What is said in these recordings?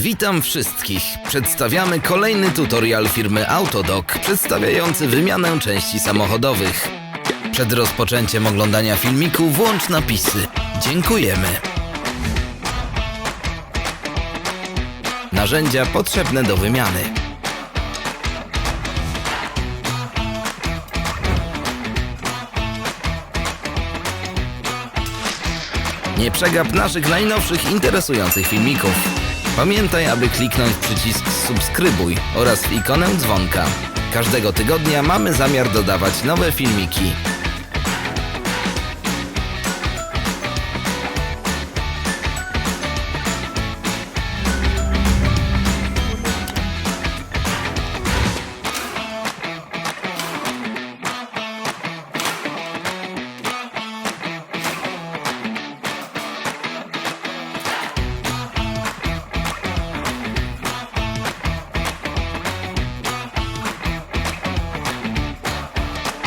Witam wszystkich. Przedstawiamy kolejny tutorial firmy Autodoc przedstawiający wymianę części samochodowych. Przed rozpoczęciem oglądania filmiku włącz napisy. Dziękujemy. Narzędzia potrzebne do wymiany. Nie przegap naszych najnowszych interesujących filmików. Pamiętaj, aby kliknąć przycisk subskrybuj oraz ikonę dzwonka. Każdego tygodnia mamy zamiar dodawać nowe filmiki.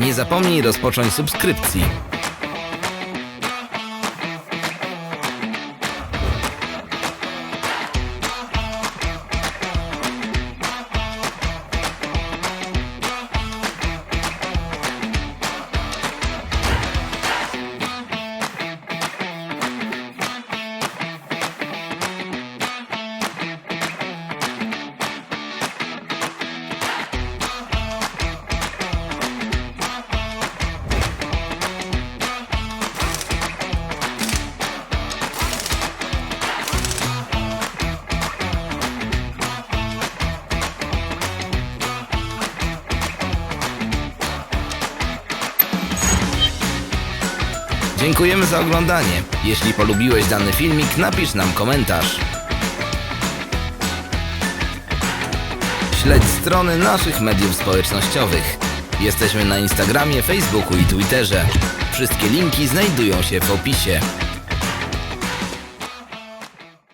Nie zapomnij rozpocząć subskrypcji. Dziękujemy za oglądanie. Jeśli polubiłeś dany filmik, napisz nam komentarz. Śledź strony naszych mediów społecznościowych. Jesteśmy na Instagramie, Facebooku i Twitterze. Wszystkie linki znajdują się w opisie.